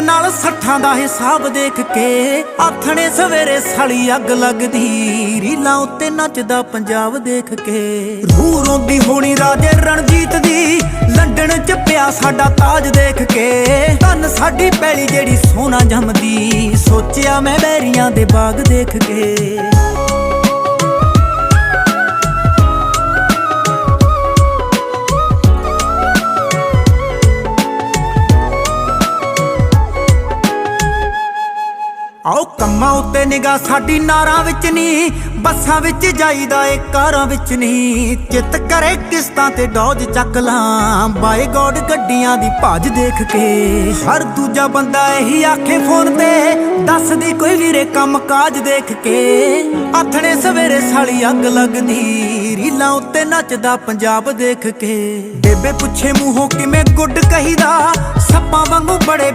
ਨਾਲ ਸੱਠਾਂ ਦਾ ਹਿਸਾਬ ਦੇਖ ਕੇ ਆਥਣੇ ਸਵੇਰੇ ਸਾਲੀ ਅੱਗ ਲੱਗਦੀ। ਰੀਲਾਂ ਉੱਤੇ ਨੱਚਦਾ ਪੰਜਾਬ ਦੇਖ ਕੇ। ਰੂਹ ਰੋਂਦੀ ਹੋਣੀ ਰਾਜੇ ਰਣਜੀਤ ਦੀ। ਲੰਡਨ ਚ ਪਿਆ ਸਾਡਾ ਤਾਜ ਦੇਖ ਕੇ। ਧੰਨ ਸਾਡੀ ਪੈਲੀ ਜਿਹੜੀ ਸੋਨਾ ਜੰਮਦੀ। ਸੋਚਿਆ ਮੈਂ ਬੈਰੀਆਂ ਦੇ ਬਾਗ ਦੇਖ ਕੇ। ਆਓ ਕੰਮਾਂ ਉੱਤੇ ਨਿਗਾਹ ਸਾਡੀ ਨਾਰਾਂ ਵਿੱਚ ਨਹੀਂ, ਬੱਸਾਂ ਵਿੱਚ ਜਾਈਦਾ ਏ, ਕਾਰਾਂ ਵਿੱਚ ਨਹੀਂ। ਚਿੱਤ ਕਰੇ ਕਿਸ਼ਤਾਂ ਤੇ ਡੌਜ ਚੱਕ ਲਾਂ, ਬਾਏ ਗੋਡ ਗੱਡੀਆਂ ਦੀ ਭਾਜ ਦੇਖ ਕੇ। ਹਰ ਦੂਜਾ ਬੰਦਾ ਇਹੀ ਆਖੇ ਫੋਨ ਤੇ, ਦੱਸਦੀ ਕੋਈ ਵੀਰੇ ਕੰਮ ਕਾਜ ਦੇਖ ਕੇ। ਆਥਣੇ ਸਵੇਰੇ ਸਾਲੀ ਅੱਗ ਲੱਗਦੀ, ਰੀਲਾਂ ਉੱਤੇ ਨੱਚਦਾ ਪੰਜਾਬ ਦੇਖ ਕੇ। ਬੇਬੇ ਪੁੱਛੇ ਮੂੰਹੋਂ ਕਿਵੇਂ ਗੁੱਡ ਕਹੀਦਾ, ਸੱਪਾਂ ਵਾਂਗੂ ਬੜੇ